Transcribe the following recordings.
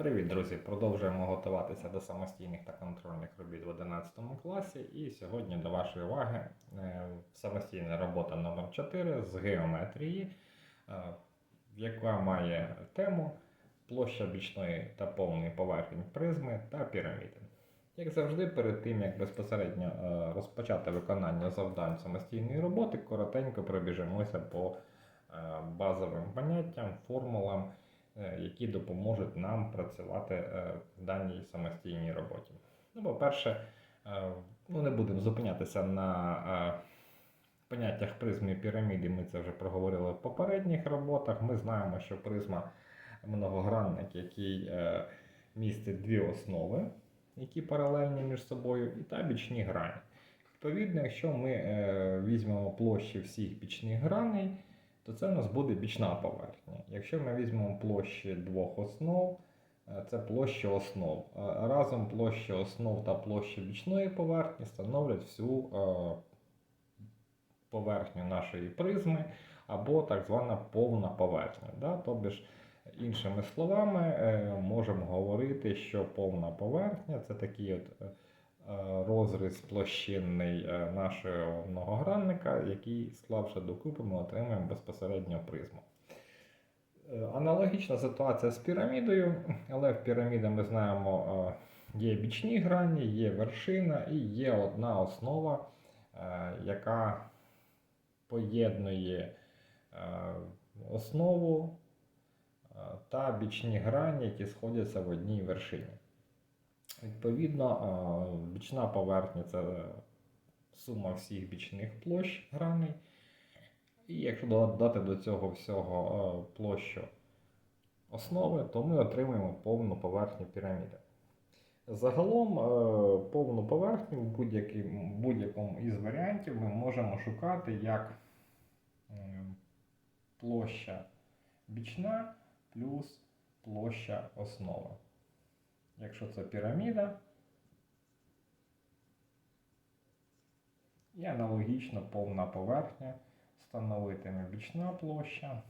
Привіт, друзі! Продовжуємо готуватися до самостійних та контрольних робіт в 11 класі. І сьогодні до вашої уваги е, самостійна робота номер 4 з геометрії, е, яка має тему площа бічної та повної поверхні призми та піраміди. Як завжди, перед тим як безпосередньо е, розпочати виконання завдань самостійної роботи, коротенько пробіжимося по базовим поняттям, формулам які допоможуть нам працювати е, в даній самостійній роботі. Ну, по-перше, е, ну, не будемо зупинятися на е, поняттях призми і піраміди. Ми це вже проговорили в попередніх роботах. Ми знаємо, що призма многогранник, який е, містить дві основи, які паралельні між собою, і та бічні грані. Відповідно, якщо ми е, візьмемо площі всіх бічних граней, то це у нас буде бічна поверхня. Якщо ми візьмемо площі двох основ, е, це площа основ. Е, Разом площа основ та площа бічної поверхні становлять всю е, поверхню нашої призми або так звана повна поверхня. Да? Тобто, іншими словами, можемо говорити, що повна поверхня це такий от розріз площинний е, нашого многогранника, який, склавши докупи, ми отримаємо безпосередньо призму. Е, Аналогічна ситуація з пірамідою, але в піраміді ми знаємо, е, є бічні грані, є вершина і є одна основа, е, яка поєднує е, основу е, та бічні грані, які сходяться в одній вершині. Відповідно, бічна поверхня це сума всіх бічних площ граней. І якщо додати до цього всього площу основи, то ми отримаємо повну поверхню піраміди. Загалом повну поверхню в будь-якому із варіантів ми можемо шукати як площа бічна плюс площа основи. Якщо це піраміда, і аналогічно повна поверхня становитиме бічна площа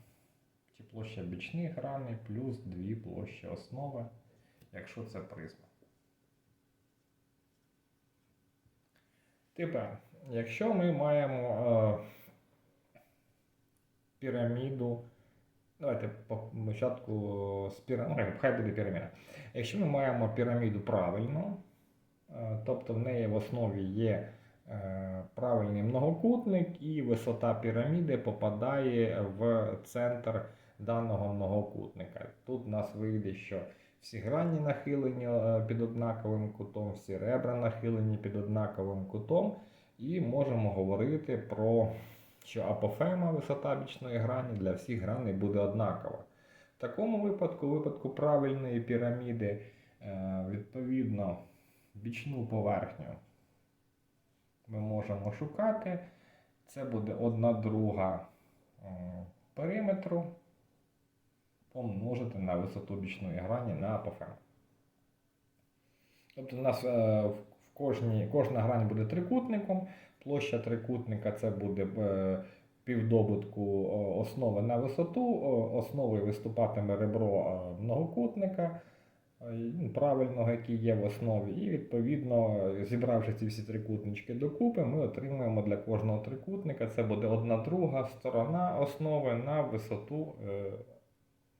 чи площа бічних граней плюс дві площі основи, якщо це призма. Тепер, якщо ми маємо е, піраміду, давайте по початку з піраміди, хай буде піраміда. Якщо ми маємо піраміду правильну, е, тобто в неї в основі є е, правильний многокутник, і висота піраміди попадає в центр даного многокутника. Тут у нас вийде, що всі грані нахилені е, під однаковим кутом, всі ребра нахилені під однаковим кутом, і можемо говорити про що апофема висота бічної грані для всіх граней буде однакова. В такому випадку, у випадку правильної піраміди, е, відповідно, бічну поверхню ми можемо шукати. Це буде одна друга е, периметру помножити на висоту бічної грані на апофему. Тобто у нас е, в кожній, кожна грань буде трикутником. Площа трикутника це буде е, півдобутку е, основи на висоту. Е, Основою виступатиме ребро многокутника ну, правильного, який є в основі. І відповідно, зібравши ці всі трикутнички докупи, ми отримуємо для кожного трикутника. Це буде одна друга сторона основи на висоту.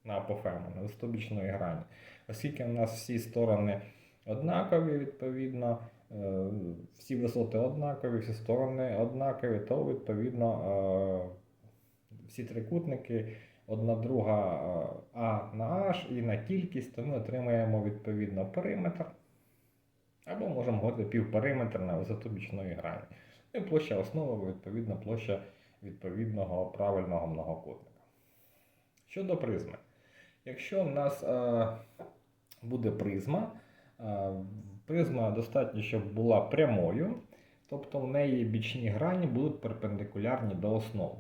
На апофему, на висоту грані. Оскільки у нас всі сторони однакові, відповідно, всі висоти однакові, всі сторони однакові, то відповідно е, всі трикутники одна друга е, А на H і на кількість, то ми отримаємо відповідно периметр. Або можемо говорити півпериметр на висоту бічної грані. І площа основи, відповідно, площа відповідного правильного многокутника. Щодо призми. Якщо в нас е, буде призма, е, призма достатньо, щоб була прямою, тобто в неї бічні грані будуть перпендикулярні до основ.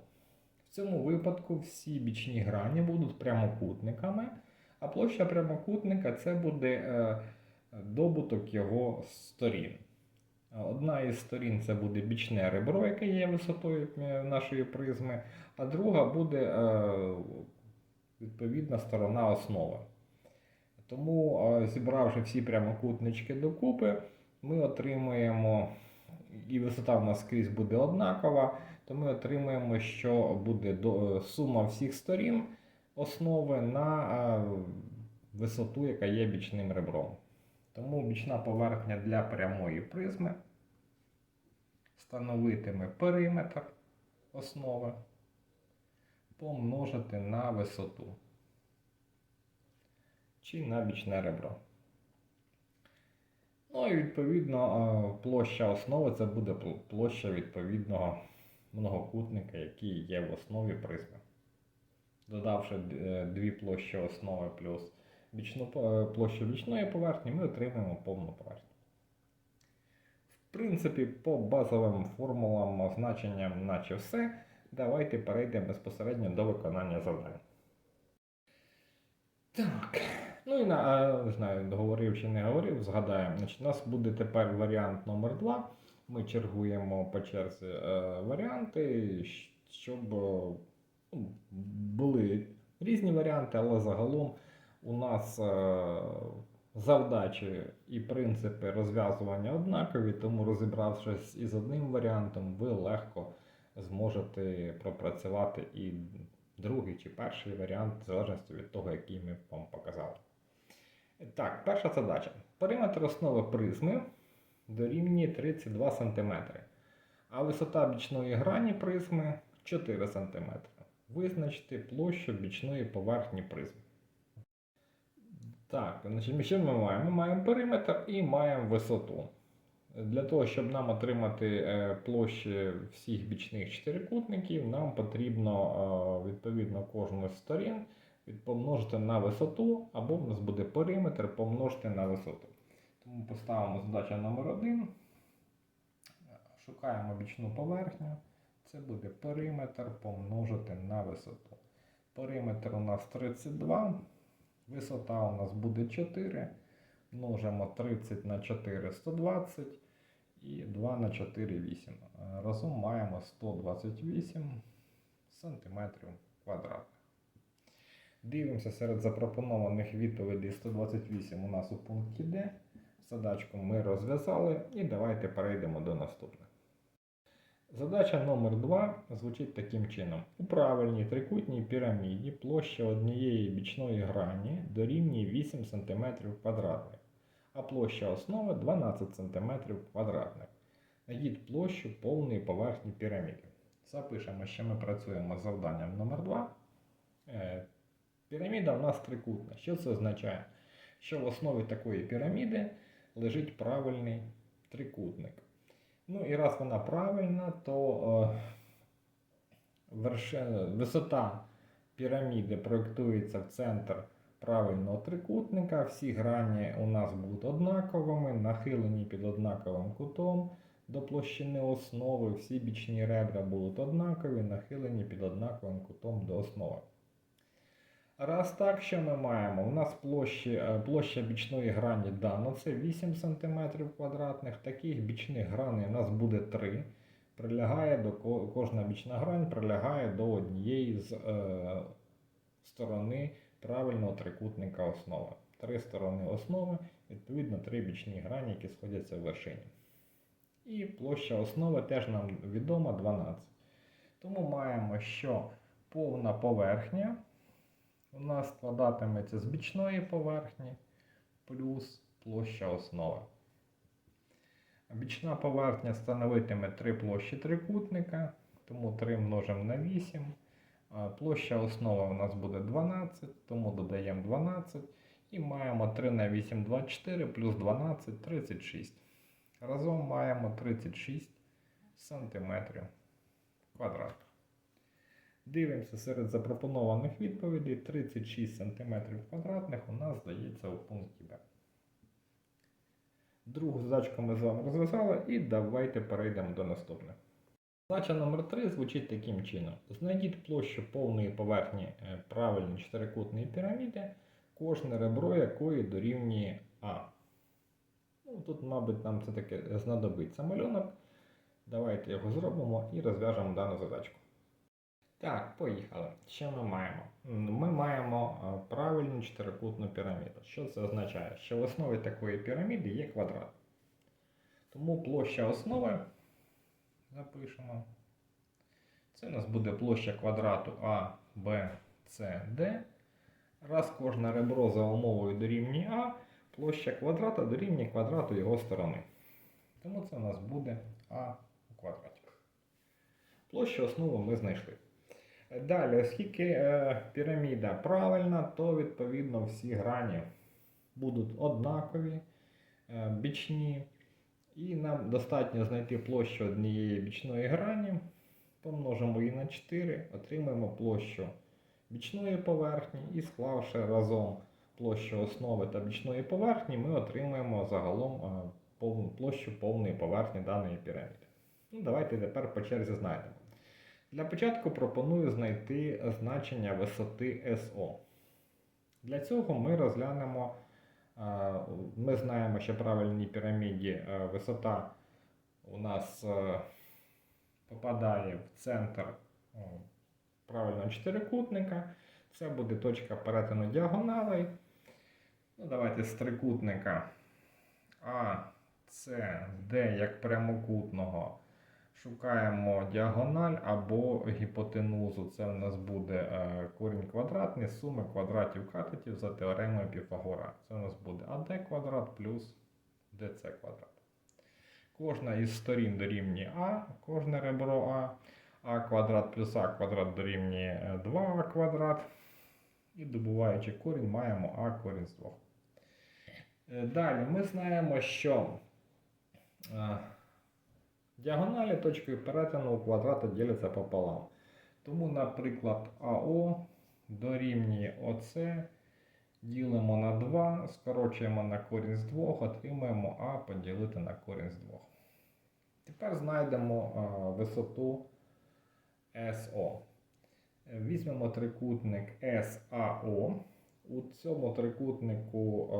В цьому випадку всі бічні грані будуть прямокутниками, а площа прямокутника це буде е, добуток його сторін. Одна із сторін це буде бічне ребро, яке є висотою е, нашої призми, а друга буде е, відповідна сторона основи. Тому, е, зібравши всі прямокутнички докупи, ми отримуємо, і висота в нас скрізь буде однакова, то ми отримуємо, що буде е, сума всіх сторін основи на е, висоту, яка є бічним ребром. Тому бічна поверхня для прямої призми становитиме периметр основи помножити на висоту чи на бічне ребро. Ну і відповідно е, площа основи це буде площа відповідного многокутника, який є в основі призми. Додавши е, дві площі основи плюс бічну, е, площу бічної поверхні, ми отримаємо повну поверхню. В принципі, по базовим формулам, значенням, наче все. Давайте перейдемо безпосередньо до виконання завдань. Так. Ну і на, не знаю, говорив чи не говорив, згадаємо. Значить, у нас буде тепер варіант номер 2 Ми чергуємо по черзі е, варіанти, щоб е, ну, були різні варіанти, але загалом у нас е, завдачі і принципи розв'язування однакові, тому розібравшись із одним варіантом, ви легко зможете пропрацювати і другий чи перший варіант, в залежності від того, який ми вам показали. Так, перша задача. Периметр основи призми дорівнює 32 см, а висота бічної грані призми 4 см. Визначте площу бічної поверхні призми. Так, значить, що ми маємо? Ми маємо периметр і маємо висоту. Для того, щоб нам отримати е, площі всіх бічних чотирикутників, нам потрібно е, відповідно кожну з сторін помножити на висоту, або в нас буде периметр помножити на висоту. Тому поставимо задача номер 1 Шукаємо бічну поверхню. Це буде периметр помножити на висоту. Периметр у нас 32, висота у нас буде 4. Множимо 30 на 4 120 і 2 на 4 8. Е, Разом маємо 128 сантиметрів квадратних. Дивимося серед запропонованих відповідей 128 у нас у пункті Д. Задачку ми розв'язали і давайте перейдемо до наступних. Задача номер 2 звучить таким чином. У правильній трикутній піраміді площа однієї бічної грані дорівнює 8 см квадратних, а площа основи 12 см квадратних. Найдіть площу повної поверхні піраміди. Запишемо, що ми працюємо з завданням номер 2 Е, Піраміда у нас трикутна. Що це означає? Що в основі такої піраміди лежить правильний трикутник. Ну і раз вона правильна, то е, вершина, висота піраміди проєктується в центр правильного трикутника. Всі грані у нас будуть однаковими, нахилені під однаковим кутом до площини основи. Всі бічні ребра будуть однакові, нахилені під однаковим кутом до основи. Раз так, що ми маємо? У нас площі, е, площа бічної грані дано, це 8 см квадратних. Таких бічних граней у нас буде 3. Прилягає до кожна бічна грань прилягає до однієї з е, сторони правильного трикутника основи. Три сторони основи, відповідно, три бічні грані, які сходяться в вершині. І площа основи теж нам відома 12. Тому маємо, що повна поверхня у нас складатиметься з бічної поверхні плюс площа основи. Бічна поверхня становитиме 3 площі трикутника, тому 3 множимо на 8. Площа основи у нас буде 12, тому додаємо 12. І маємо 3 на 8 24 плюс 12 36. Разом маємо 36 см квадратних. Дивимося серед запропонованих відповідей 36 см квадратних у нас здається у пункті Б. Другу задачку ми з вами розв'язали і давайте перейдемо до наступних. Задача номер 3 звучить таким чином. Знайдіть площу повної поверхні е, правильної чотирикутної піраміди, кожне ребро якої дорівнює А. Ну, тут, мабуть, нам це таке знадобиться малюнок. Давайте його зробимо і розв'яжемо дану задачку. Так, поїхали. Що ми маємо? Ми маємо е, правильну чотирикутну піраміду. Що це означає? Що в основі такої піраміди є квадрат. Тому площа основи запишемо. Це у нас буде площа квадрату А, Б, С, Д. Раз кожне ребро за умовою дорівнює А, площа квадрата дорівнює квадрату його сторони. Тому це у нас буде А у квадраті. Площу основи ми знайшли. Далі, оскільки е, піраміда правильна, то відповідно всі грані будуть однакові, е, бічні. І нам достатньо знайти площу однієї бічної грані, помножимо її на 4, отримаємо площу бічної поверхні і склавши разом площу основи та бічної поверхні, ми отримаємо загалом е, повну площу повної поверхні даної піраміди. Ну, давайте тепер по черзі знайдемо. Для початку пропоную знайти значення висоти СО. Для цього ми розглянемо, е, ми знаємо, що правильній піраміді е, висота у нас е, попадає в центр правильного чотирикутника. Це буде точка перетину діагоналей. Ну, давайте з трикутника А, С, Д як прямокутного. Шукаємо діагональ або гіпотенузу. Це у нас буде е, корінь квадратний суми квадратів катетів за теоремою Піфагора. Це у нас буде АД квадрат плюс ДЦ квадрат. Кожна із сторін дорівнює А, кожне ребро А. А квадрат плюс А квадрат дорівнює 2А квадрат. І добуваючи корінь, маємо А корінь з 2. Е, Далі ми знаємо, що е, діагоналі точкою перетину у квадрата діляться пополам. Тому, наприклад, АО дорівнює ОС, ділимо на 2, скорочуємо на корінь з 2, отримаємо А поділити на корінь з 2. Тепер знайдемо е, висоту СО. Візьмемо трикутник САО. У цьому трикутнику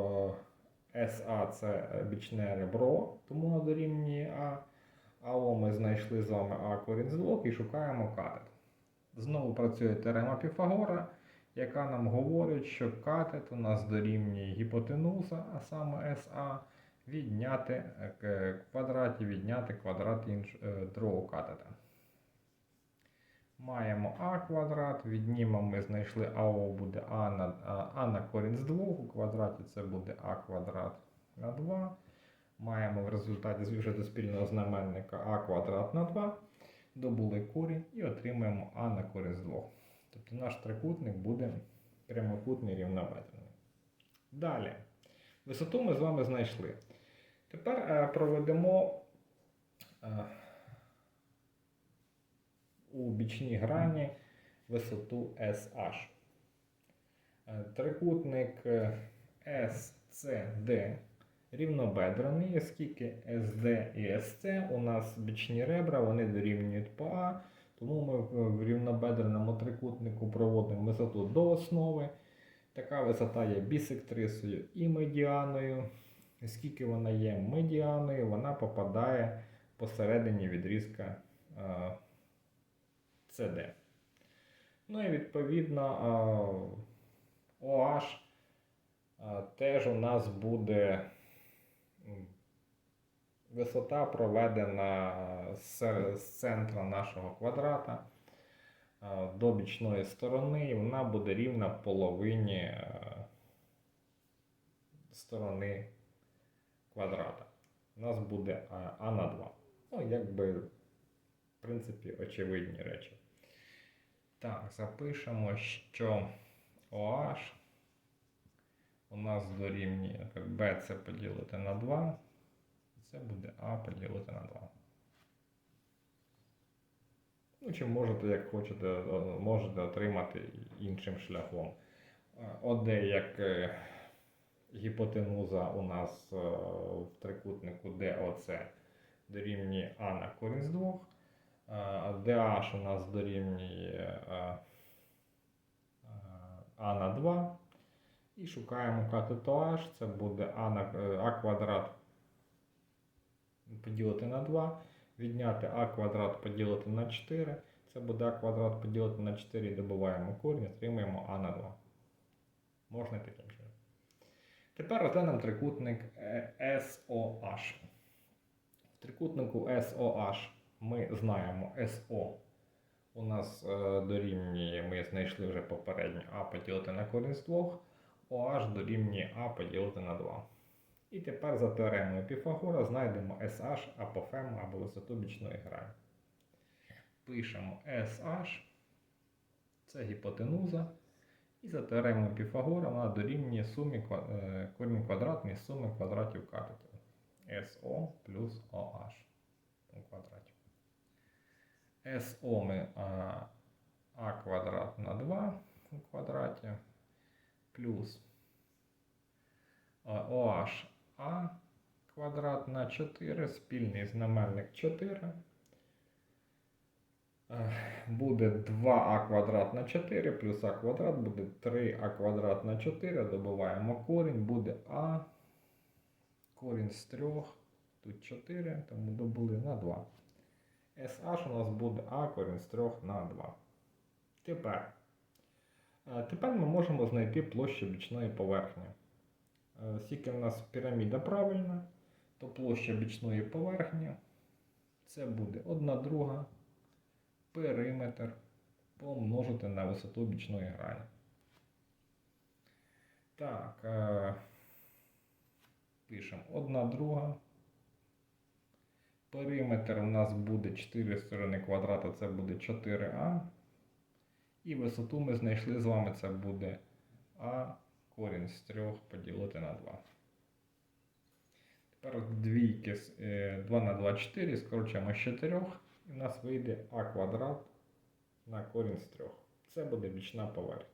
е, СА це бічне ребро, тому воно дорівнює А. АО ми знайшли з вами А корінь з 2 і шукаємо катет. Знову працює теорема Піфагора, яка нам говорить, що катет у нас дорівнює гіпотенуза, а саме СА, відняти е, квадраті, відняти квадрат інш, е, другого катета. Маємо а квадрат, віднімемо, ми знайшли АО буде а на, а на корінь з 2, у квадраті це буде а квадрат на 2. Маємо в результаті до спільного знаменника а квадрат на 2, добули корінь і отримаємо а на з 2. Тобто наш трикутник буде прямокутний рівнобедрений. Далі. Висоту ми з вами знайшли. Тепер е, проведемо е, у бічній грані висоту SH. Е, Трикутник SCD рівнобедрений, оскільки SD і SC у нас бічні ребра, вони дорівнюють по А, тому ми в- рівнобедреному трикутнику проводимо висоту до основи. Така висота є бісектрисою і медіаною. Оскільки вона є медіаною, вона попадає посередині відрізка е, CD. Ну і відповідно OH теж у нас буде висота проведена з, центра нашого квадрата е, до бічної сторони, і вона буде рівна половині е, сторони квадрата. У нас буде а, а на 2. Ну, якби, в принципі, очевидні речі. Так, запишемо, що OH у нас дорівнює B це поділити на 2. Це буде А поділити на 2. Ну, чи можете, як хочете, можете отримати іншим шляхом. Е, ОД як е, гіпотенуза у нас е, в трикутнику DOC дорівнює А на корінь з 2. Е, DH у нас дорівнює е, е, А на 2. І шукаємо катету H, це буде А, на, е, а квадрат поділити на 2, відняти А квадрат поділити на 4, Це буде а квадрат поділити на 4 і добуваємо корінь, отримаємо а на 2. Можна таким чином. Тепер розглянемо трикутник е, SOH. В трикутнику SOH ми знаємо SO. У нас е, дорівнює, ми знайшли вже попередньо А поділити на корінь з 2, OH дорівнює А поділити на 2. І тепер за теоремою Піфагора знайдемо SH апофему або висоту бічної грані. Пишемо SH, це гіпотенуза. І за теоремою Піфагора вона дорівнює сумі е, корінь квадратний суми квадратів катетів. SO плюс OH у квадраті. SO ми а, а квадрат на 2 у квадраті плюс OH А квадрат на 4, спільний знаменник 4. Е, Буде 2а квадрат на 4 плюс а квадрат буде 3а квадрат на 4. Добуваємо корінь, буде а. Корінь з 3, тут 4, тому добули на 2. SH у нас буде а корінь з 3 на 2. Тепер. е, Тепер ми можемо знайти площу бічної поверхні. Е, Оскільки в нас піраміда правильна, то площа бічної поверхні це буде 1 друга периметр помножити на висоту бічної грані. Так, е, пишемо 1 друга. Периметр у нас буде 4 сторони квадрата, це буде 4а. І висоту ми знайшли з вами, це буде а корінь з 3 поділити на 2. Тепер двійки е, 2 на 2 4, скорочуємо з 4, і в нас вийде а квадрат на корінь з 3. Це буде бічна поверхня.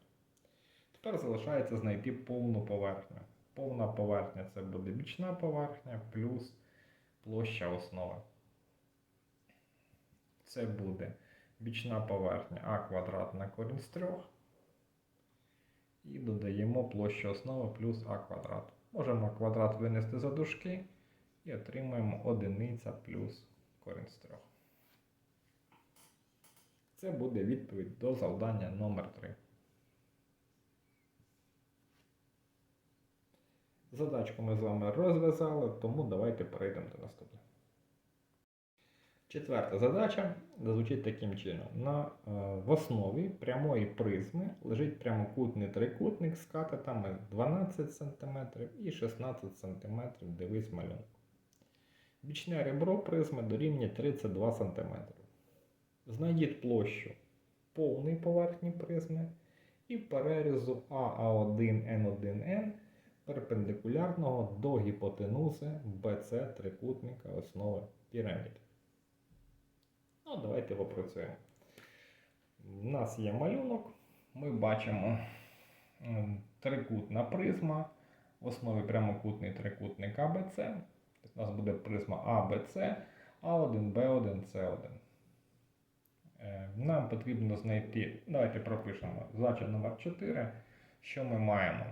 Тепер залишається знайти повну поверхню. Повна поверхня це буде бічна поверхня плюс площа основи. Це буде бічна поверхня а квадрат на корінь з 3. І додаємо площу основи плюс а квадрат. Можемо квадрат винести за дужки і отримаємо одиниця плюс корінь з 3. Це буде відповідь до завдання номер 3. Задачку ми з вами розв'язали, тому давайте перейдемо до наступного. Четверта задача звучить таким чином. На, е, в основі прямої призми лежить прямокутний трикутник з катетами 12 см і 16 см. Дивись малюнок. Бічне ребро призми дорівнює 32 см. Знайдіть площу повної поверхні призми і перерізу АА1Н1Н перпендикулярного до гіпотенузи BC трикутника основи піраміди. Ну, давайте попрацюємо. У нас є малюнок. Ми бачимо трикутна призма. В основі прямокутний трикутник АБЦ. У нас буде призма АБЦ, А1, Б1, С1. Е, Нам потрібно знайти, давайте пропишемо задача номер 4. Що ми маємо?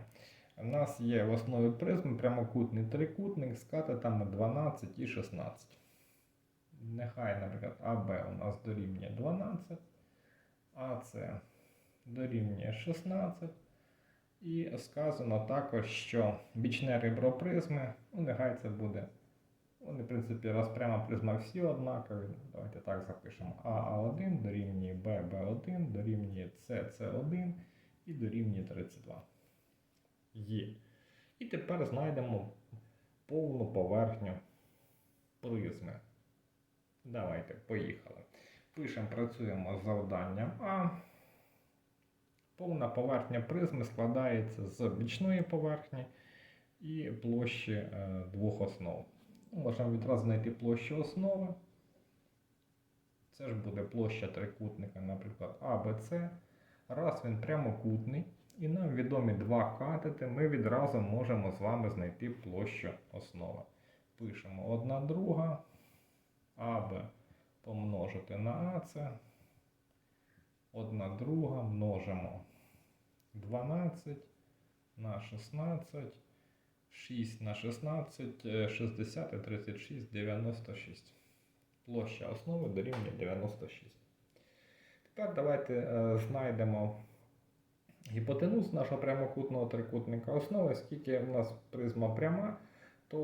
У нас є в основі призми прямокутний трикутник з катетами 12 і 16. Нехай, наприклад, АБ у нас дорівнює 12, АС дорівнює 16. І сказано також, що бічне ребро призми, ну нехай це буде. Вони, в принципі, раз прямо призма всі однакові. Давайте так запишемо. АА1 дорівнює ББ1, дорівнює СС1 і дорівнює 32. Є. І тепер знайдемо повну поверхню призми. Давайте, поїхали. Пишемо, працюємо з завданням А. Повна поверхня призми складається з бічної поверхні і площі е, двох основ. Ну, Можемо відразу знайти площу основи. Це ж буде площа трикутника, наприклад, АБЦ. Раз він прямокутний, і нам відомі два катети, ми відразу можемо з вами знайти площу основи. Пишемо одна друга. АБ помножити на АЦ. Одна друга множимо 12 на 16, 6 на 16, е, 60 і 36, 96. Площа основи дорівнює 96. Тепер давайте е, знайдемо гіпотенуз нашого прямокутного трикутника основи, оскільки в нас призма пряма, то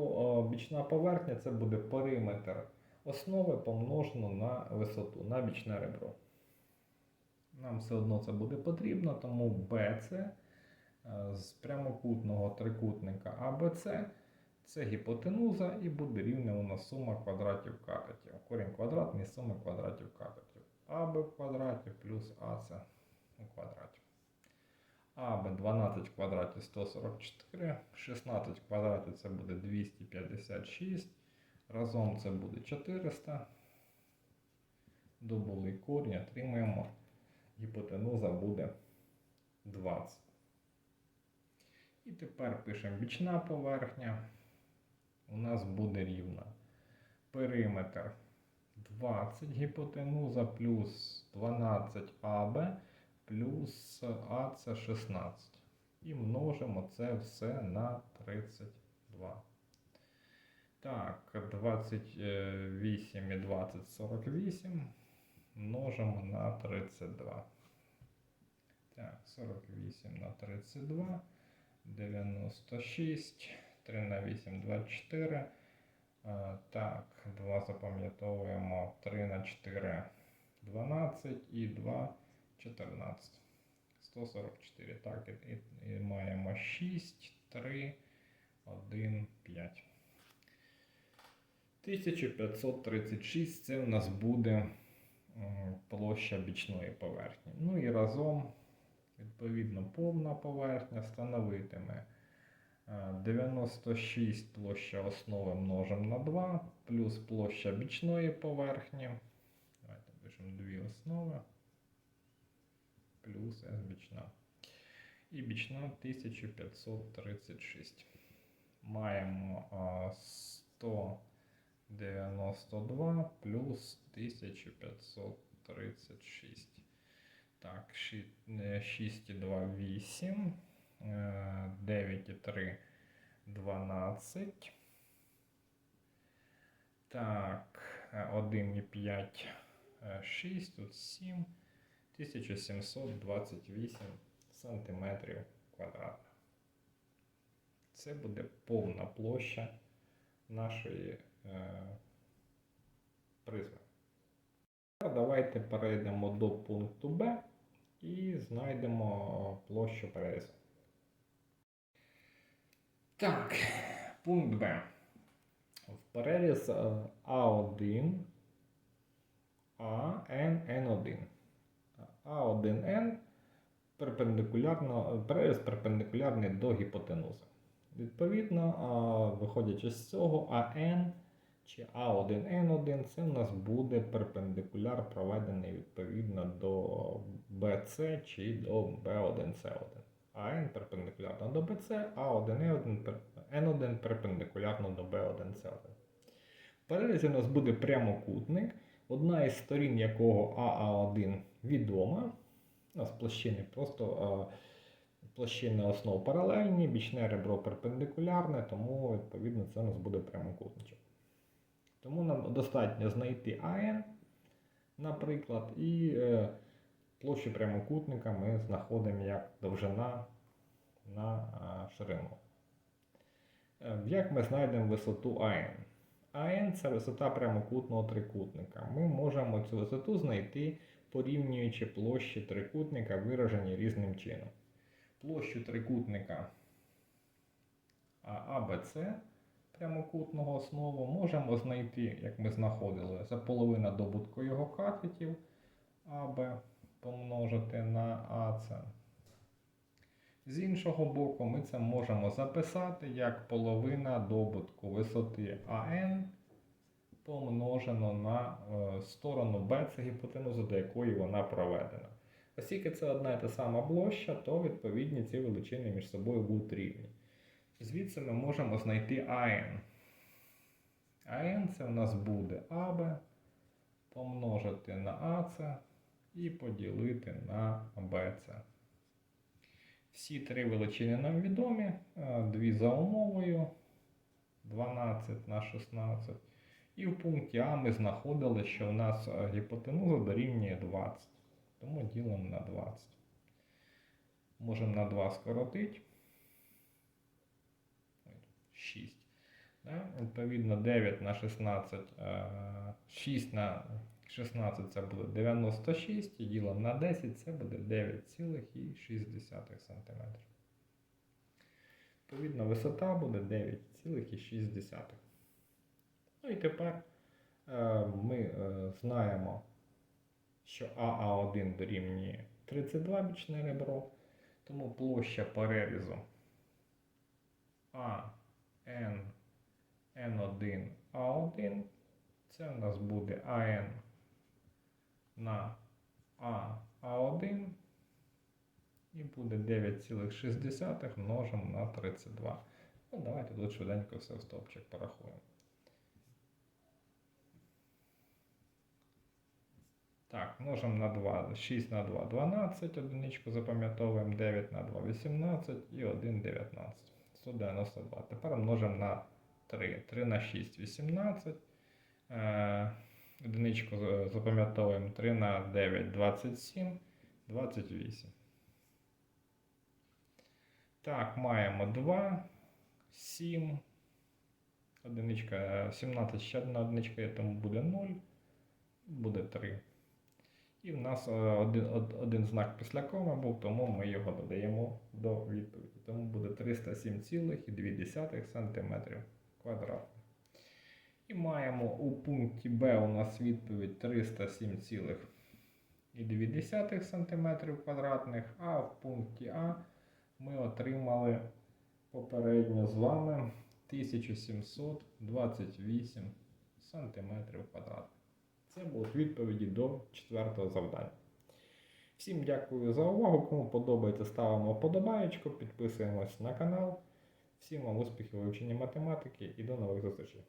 е, бічна поверхня це буде периметр основи помножено на висоту, на бічне ребро. Нам все одно це буде потрібно, тому BC е, з прямокутного трикутника ABC це гіпотенуза і буде рівня у нас сума квадратів катетів. Корінь квадратний суми квадратів катетів. АБ в квадраті плюс АС у квадраті. АБ 12 в квадраті 144, 16 в квадраті це буде 256. Разом це буде 400. Добулий корінь отримаємо. Гіпотенуза буде 20. І тепер пишемо бічна поверхня. У нас буде рівна. Периметр 20 гіпотенуза плюс 12 АБ плюс АЦ 16. І множимо це все на 32. Так, 28 і 20 48. Множимо на 32. Так, 48 на 32. 96. 3 на 8 24. Так, 2 запам'ятовуємо. 3 на 4 12 і 2 14. 144. Так, і, і, і маємо 6, 3, 1, 5. 1536 це у нас буде е, площа бічної поверхні. Ну і разом, відповідно, повна поверхня становитиме е, 96 площа основи множимо на 2, плюс площа бічної поверхні. Давайте пишемо дві основи, плюс S бічна. І бічна 1536. Маємо е, 100. 92 плюс 1536. Так, 6,2 8, 9,3 12. Так, 1,5 6, тут 7, 1728 сантиметрів квадратних. Це буде повна площа нашої призми. Давайте перейдемо до пункту Б і знайдемо площу перерізу. Так, пункт Б. В переріз е, А1, АН, Н1. А1Н перпендикулярно, переріз перпендикулярний до гіпотенузи. Відповідно, виходячи з цього, АН чи А1Н1 це у нас буде перпендикуляр проведений відповідно до BC чи до B1C1. АН перпендикулярно до BC, А1N1 N1 перпендикулярно до B1C1. В перерізі у нас буде прямокутник, одна із сторін якого АА1 відома. У нас площини просто площини основ паралельні, бічне ребро перпендикулярне, тому відповідно це у нас буде прямокутничок. Тому нам достатньо знайти АН, наприклад, і е, площу прямокутника ми знаходимо як довжина на а, ширину. Е, Як ми знайдемо висоту АН? АН це висота прямокутного трикутника. Ми можемо цю висоту знайти, порівнюючи площі трикутника, виражені різним чином. Площу трикутника АБЦ прямокутного основу можемо знайти, як ми знаходили, за половина добутку його катетів АБ помножити на АЦ. З іншого боку, ми це можемо записати як половина добутку висоти АН помножено на е, сторону Б, це гіпотенуза, до якої вона проведена. Оскільки це одна і та сама площа, то відповідні ці величини між собою будуть рівні. Звідси ми можемо знайти АН. АН це у нас буде АБ помножити на АЦ і поділити на БЦ. Всі три величини нам відомі, е, дві за умовою 12 на 16. І в пункті А ми знаходили, що у нас е, гіпотенуза дорівнює 20. Тому ділимо на 20. Можемо на 2 скоротити. 6. Да? Відповідно, 9 на 16, е, 6 на 16 це буде 96, і ділимо на 10 це буде 9,6 см. Відповідно, висота буде 9,6. Ну і тепер е, ми е, знаємо, що АА1 дорівнює 32 бічне ребро, тому площа перерізу А N N1 A1 це у нас буде АН на А А1 і буде 9,6 множимо на 32. Ну, давайте тут швиденько все в стовпчик порахуємо. Так, множимо на 2, 6 на 2, 12, одиничку запам'ятовуємо, 9 на 2, 18 і 1, 19. 192. Тепер множимо на 3. 3 на 6, 18. Е, одиничку запам'ятовуємо 3 на 9, 27, 28. Так, маємо 2, 7. Одиничка, е, 17, ще одна одиничка, тому буде 0, буде 3. І в нас е, один, один знак після коми був, тому ми його додаємо до відповіді. Тому буде 307,2 см квадратних. І маємо у пункті Б у нас відповідь 307,2 см квадратних, а в пункті А ми отримали попередньо з вами 1728 см квадратних. Це будуть відповіді до четвертого завдання. Всім дякую за увагу. Кому подобається, ставимо вподобаєчку, підписуємось на канал. Всім вам успіхів вивченні математики і до нових зустрічей!